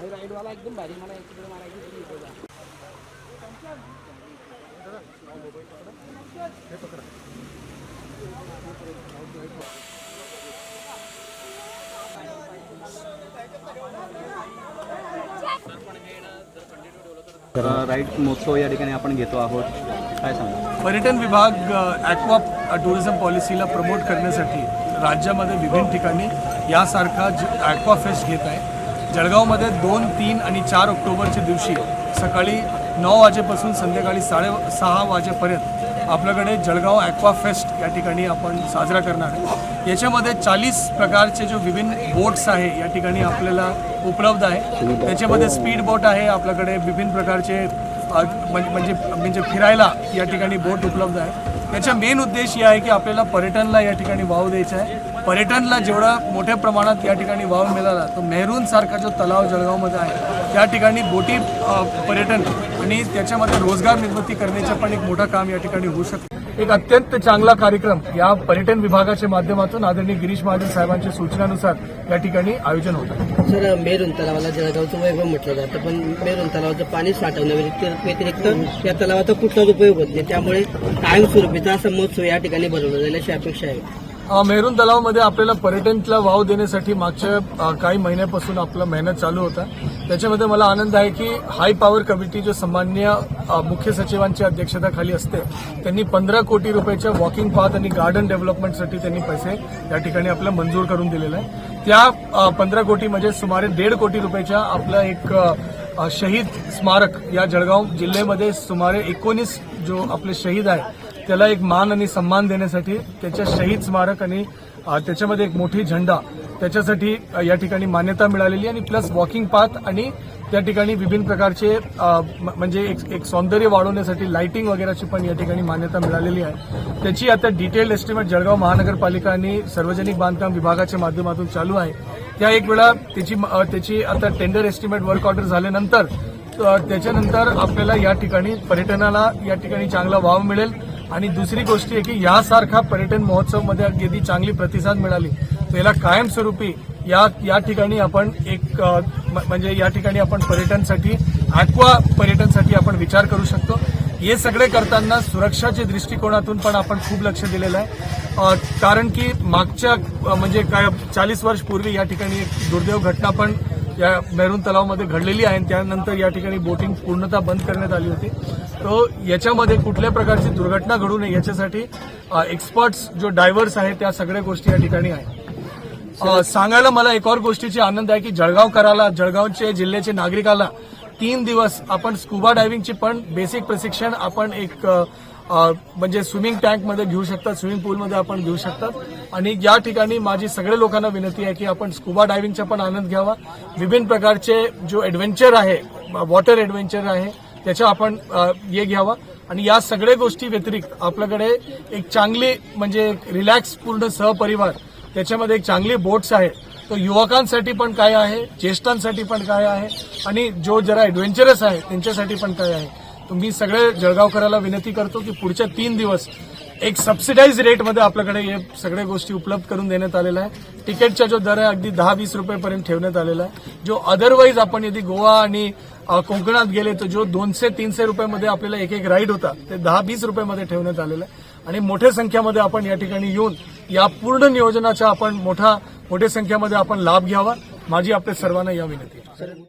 राईडवाला एकदम भारी मला इकडे जा. तर राईड महोत्सव या ठिकाणी आपण घेतो आहोत. काय सांगा पर्यटन विभाग ॲक्वा टुरिझम पॉलिसीला प्रमोट करण्यासाठी राज्यामध्ये विभिन्न ठिकाणी यासारखा ज ॲक्वा फेस्ट घेत आहे. जळगावमध्ये दोन तीन आणि चार ऑक्टोबरच्या दिवशी सकाळी नऊ वाजेपासून संध्याकाळी साडे सहा वाजेपर्यंत आपल्याकडे जळगाव ॲक्वा फेस्ट या ठिकाणी आपण साजरा करणार आहे. याच्यामध्ये चाळीस प्रकारचे जे विभिन्न बोट्स आहे या ठिकाणी आपल्याला उपलब्ध आहे. त्याच्यामध्ये स्पीड बोट आहे आपल्याकडे विभिन्न प्रकारचे म्हणजे म्हणजे म्हणजे फिरायला या ठिकाणी बोट उपलब्ध आहे. याचा मेन उद्देश हे आहे की आपल्याला पर्यटनला या ठिकाणी वाव द्यायचा आहे. पर्यटनला जेवढा मोठ्या प्रमाणात या ठिकाणी वाव मिळाला तो मेहरूनसारखा जो तलाव जळगावमध्ये आहे त्या ठिकाणी बोटी पर्यटन आणि त्याच्यामध्ये रोजगार निर्मिती करण्याचं पण एक मोठं काम या ठिकाणी होऊ शकतं. एक अत्यंत चांगला कार्यक्रम या पर्यटन विभागाच्या माध्यमातून आदरणीय गिरीश महाजन साहेबांच्या सूचनानुसार या ठिकाणी आयोजन होतं. सर मेरून तलावाला जळगावचं वैभव म्हटलं जातं पण मेरून तलावाचं पाणी साठवण्या व्यतिरिक्त व्यतिरिक्त या तलावाचा कुठलाच उपयोग होत नाही. त्यामुळे कायमस्वरूपीचा असा महोत्सव या ठिकाणी बनवला जाईल अशी अपेक्षा आहे. मेहरून तलावामध्ये तलावमध्ये आपल्याला पर्यटनला वाव देण्यासाठी मागच्या काही महिन्यापासून आपला मेहनत चालू होता. त्याच्यामध्ये मला आनंद आहे की हाय पॉवर कमिटी जो सन्मान्य मुख्य सचिवांच्या अध्यक्षतेखाली असते त्यांनी पंधरा कोटी रुपयाच्या वॉकिंग पाथ आणि गार्डन डेव्हलपमेंटसाठी त्यांनी पैसे या ठिकाणी आपल्या मंजूर करून दिलेला आहे. त्या पंधरा कोटी म्हणजे सुमारे दीड कोटी रुपयाच्या आपला एक शहीद स्मारक या जळगाव जिल्ह्यामध्ये सुमारे एकोणीस जो आपले शहीद आहे त्याला एक मान आणि सन्मान देण्यासाठी त्याच्या शहीद स्मारक आणि त्याच्यामध्ये एक मोठी झेंडा त्याच्यासाठी या ठिकाणी मान्यता मिळालेली आणि प्लस वॉकिंग पाथ आणि त्या ठिकाणी विभिन्न प्रकारचे म्हणजे एक एक सौंदर्य वाढवण्यासाठी लाइटिंग वगैरेची पण या ठिकाणी मान्यता मिळालेली आहे. त्याची आता डिटेल एस्टिमेट जळगाव महानगरपालिका आणि सार्वजनिक बांधकाम विभागाच्या माध्यमातून चालू आहे. त्या एक वेळा त्याची त्याची आता टेंडर एस्टिमेट वर्क ऑर्डर झाल्यानंतर त्याच्यानंतर आपल्याला या ठिकाणी पर्यटनाला या ठिकाणी चांगला वाव मिळेल. आणि दुसरी गोष्ट आहे की यासारखा पर्यटन महोत्सवमध्ये यदि चांगली प्रतिसाद मिळाली. तर याला कायमस्वरूपी या या ठिकाणी आपण एक म- म्हणजे या ठिकाणी आपण पर्यटनसाठी ॲक्वा पर्यटनसाठी आपण विचार करू शकतो. हे सगळे करताना सुरक्षाच्या दृष्टिकोनातून पण आपण खूप लक्ष दिलेलं आहे. कारण की मागच्या म्हणजे काय चाळीस वर्ष पूर्वी या ठिकाणी एक दुर्दैव घटना पण या मेरून तलावामध्ये घडलेली आहे आणि त्यानंतर या ठिकाणी बोटिंग पूर्णतः बंद करण्यात आली होती. तो याच्यामध्ये कुठल्या प्रकारची दुर्घटना घडू नये याच्यासाठी एक्सपर्ट्स जो डायव्हर्स आहे त्या सगळ्या गोष्टी या ठिकाणी आहेत. सांगायला मला एक और गोष्टीची आनंद आहे की जळगावकराला जळगावचे जिल्ह्याचे नागरिकाला तीन दिवस आपण स्कुबा डायव्हिंगचे पण बेसिक प्रशिक्षण आपण एक म्हणजे स्विमिंग टँकमध्ये घेऊ शकतात स्विमिंग पूलमध्ये आपण घेऊ शकतात. आणि या ठिकाणी माझी सगळ्या लोकांना विनंती आहे की आपण स्कुबा डायव्हिंगचा पण आनंद घ्यावा. विभिन्न प्रकारचे जो ॲडव्हेंचर आहे वॉटर ॲडव्हेंचर आहे त्याचा आपण हे घ्यावा. आणि या सगळ्या गोष्टी व्यतिरिक्त आपल्याकडे एक चांगली म्हणजे एक रिलॅक्स पूर्ण सहपरिवार त्याच्यामध्ये एक चांगली बोट्स आहे तो युवकांसाठी पण काय आहे ज्येष्ठांसाठी पण काय आहे आणि जो जरा ॲडव्हेंचरस आहे त्यांच्यासाठी पण काय आहे. तर मी सगळे जळगावकराला विनंती करतो की पुढच्या तीन दिवस एक सबसिडाईज रेटमध्ये आपल्याकडे हे सगळ्या गोष्टी उपलब्ध करून देण्यात आलेला आहे तिकीटचा जो दर आहे अगदी दहा वीस रुपयेपर्यंत ठेवण्यात आलेला आहे. जो अदरवाईज आपण यदि गोवा आणि कोकणात गेले तर जो दोनशे तीनशे रुपयामध्ये आपल्याला एक एक राईड होता ते दहा वीस रुपयामध्ये ठेवण्यात आलेलं आहे. आणि मोठ्या संख्यामध्ये आपण या ठिकाणी येऊन या पूर्ण नियोजनाचा आपण मोठा मोठ्या संख्यामध्ये आपण लाभ घ्यावा. माझी आपल्या सर्वांना या विनंती